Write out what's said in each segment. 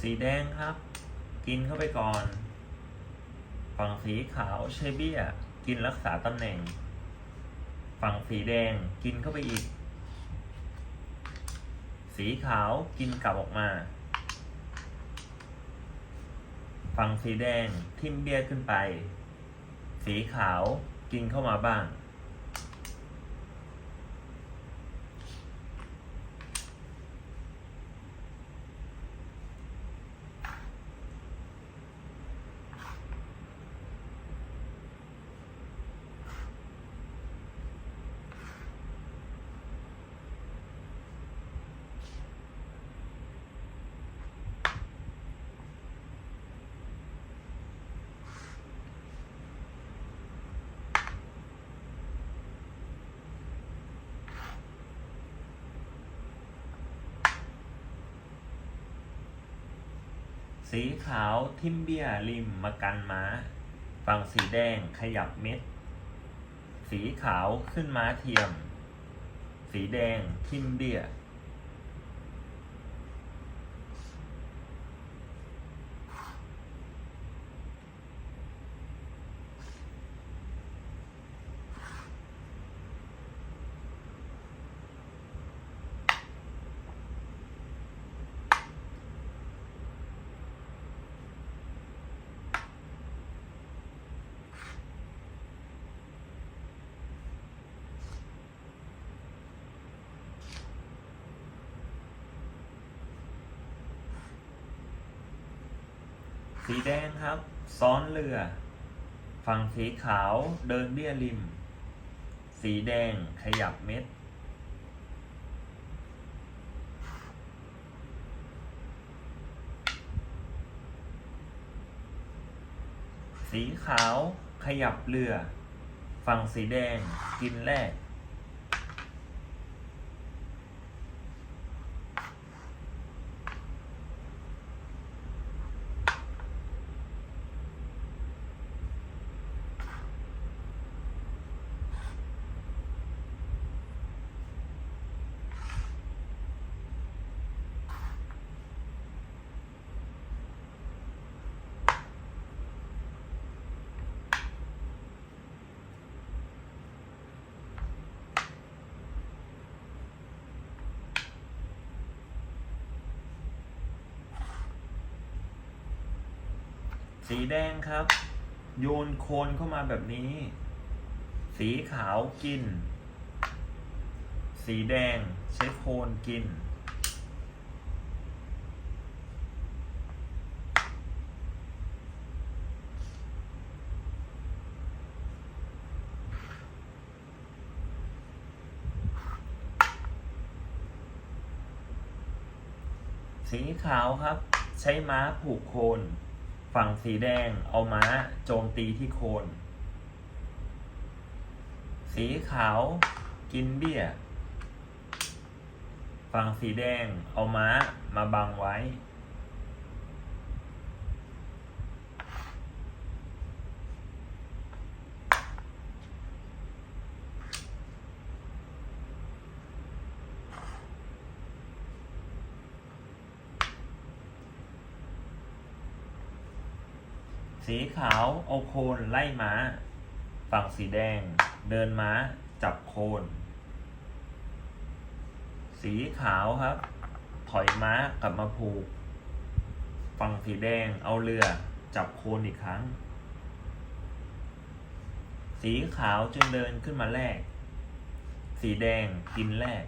สีแดงครับ กินเข้าไปก่อน ฝั่งสีขาวใช้เบี้ยกินรักษาตำแหน่ง ฝั่งสีแดงกินเข้าไปอีก สีขาวกินกลับออกมา ฝั่งสีแดงทิมเบี้ยขึ้นไป สีขาวกินเข้ามาบ้าง สีขาวทิมเบียริมมากันม้า ฝั่งสีแดงขยับเม็ด สีขาวขึ้นม้าเทียม สีแดงทิมเบีย สีแดงครับ ซ้อนเรือ ฝั่งสีขาวเดินเบี้ยริม สีแดงขยับเม็ด สีขาวขยับเรือ ฝั่งสีแดงกินแรก สีแดงครับ โยนโคนเข้ามาแบบนี้ สีขาวกิน สีแดงใช้โคนกิน สีขาวครับ ใช้ม้าผูกโคน ฝั่งสีแดงเอาม้าโจมตีที่โคน สีขาวกินเบี้ย ฝั่งสีแดงเอาม้ามาบังไว้ สีขาวเอาโคนไล่ม้า ฝั่งสีแดง เดินม้าจับโคน สีขาวครับ ถอยม้ากลับมาผูก ฝั่งสีแดงเอาเรือจับโคนอีกครั้ง สีขาวจึงเดินขึ้นมาแลกสีแดงกินแรก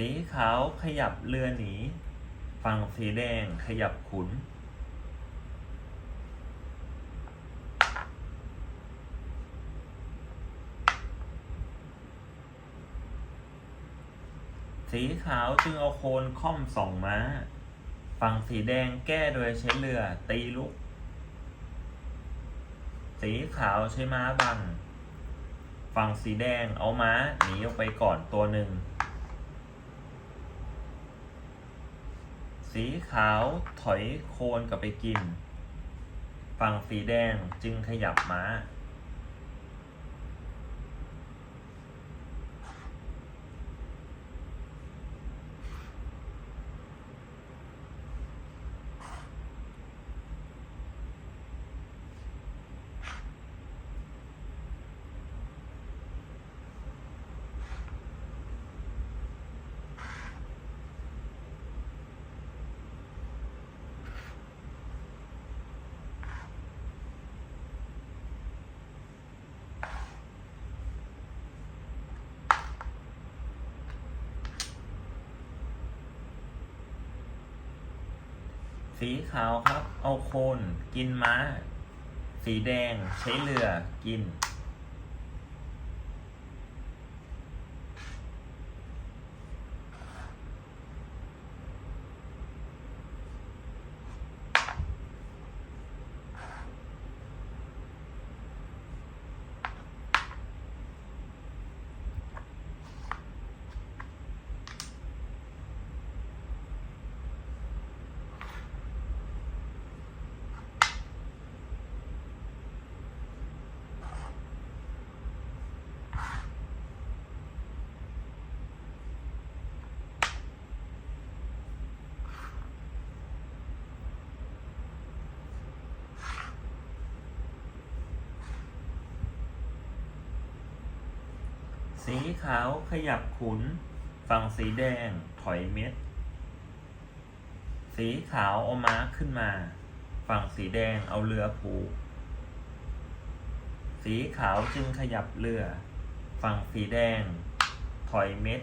สีขาวขยับเรือหนี ฝั่งสีแดงขยับขุน สีขาวจึงเอาโคนค่อมสองม้า ฝั่งสีแดงแก้โดยใช้เรือตีลุก สีขาวใช้ม้าบัง ฝั่งสีแดงเอาม้าหนีออกไปก่อนตัวหนึ่ง สีขาวถอยโคนกลับไปกิน ฝั่งสีแดงจึงขยับม้า สีขาวครับ เอาโคนกินม้า สีแดงใช้เรือกิน สีขาวขยับขุน ฝั่งสีแดงถอยเม็ด สีขาวเอาม้าขึ้นมา ฝั่งสีแดงเอาเรือผูก สีขาวจึงขยับเรือ ฝั่งสีแดง ถอยเม็ด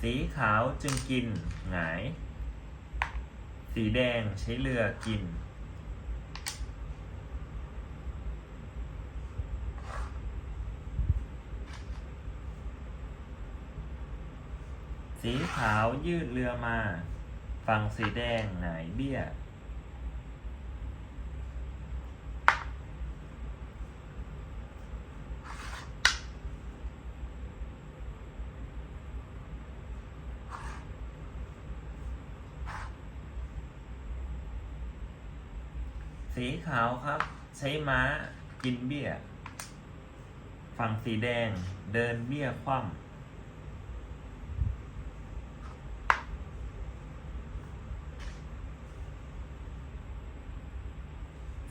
สีขาวจึงกินหงาย สีแดงใช้เรือกิน สีขาวยืดเรือมา ฝั่งสีแดงหงายเบี้ย สีขาวครับ ใช้ม้ากินเบี้ย ฝั่งสีแดงเดินเบี้ยคว่ำ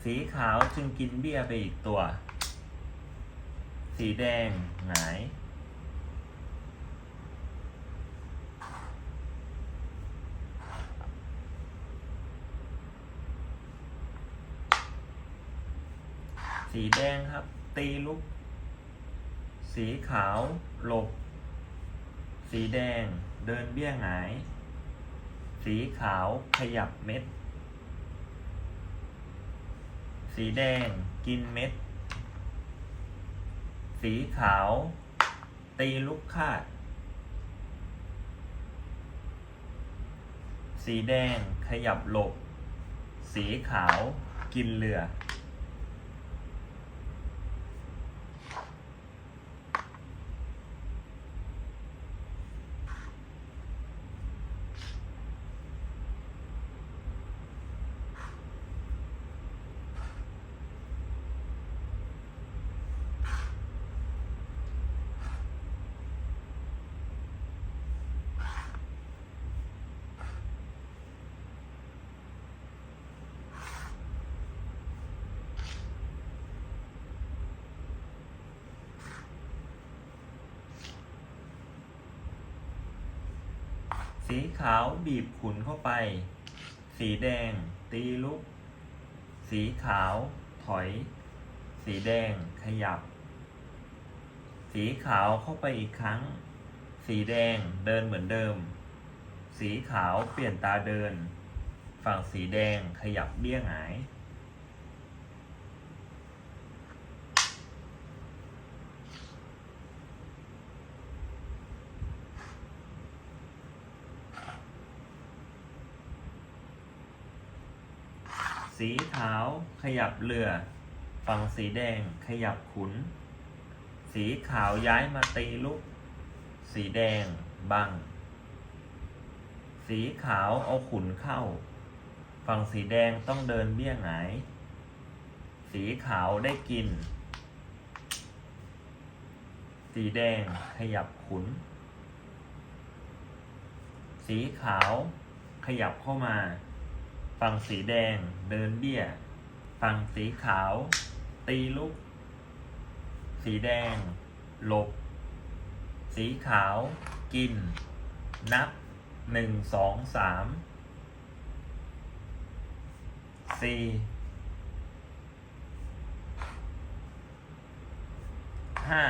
สีขาวจึงกินเบี้ยไปอีกตัว สีแดงหงาย สีแดงครับ ตีลุก สีขาวหลบ สีแดงเดินเบี้ยหงาย สีขาวขยับเม็ด สีแดงกินเม็ด สีขาว ตีลูกคาด สีแดงขยับหลบ สีขาวกินเรือ สีขาวบีบขุนเข้าไป สีแดง ตีลุก สีขาว ถอย สีแดง ขยับ สีขาวเข้าไปอีกครั้ง สีแดงเดินเหมือนเดิม สีขาวเปลี่ยนตาเดิน ฝั่งสีแดงขยับเบี้ยหงาย สีขาวขยับเรือ ฝั่งสีแดงขยับขุน สีขาวย้ายมาตีลุก สีแดงบัง สีขาวเอาขุนเข้า ฝั่งสีแดงต้องเดินเบี้ยหงาย สีขาวได้กิน สีแดงขยับขุน สีขาวขยับเข้ามา ฝั่งสีแดงเดินเบี้ย ฝั่งสีขาว ตีลุก สีแดง หลบ สีขาว กิน นับหนึ่งสองสามสี่ห้า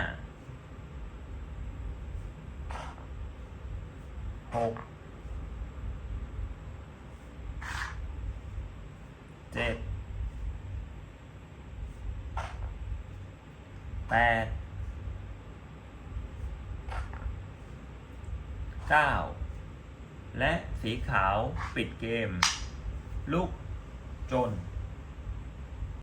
หกเจ็ดแปดเก้าและสีขาวปิดเกม ลุกจน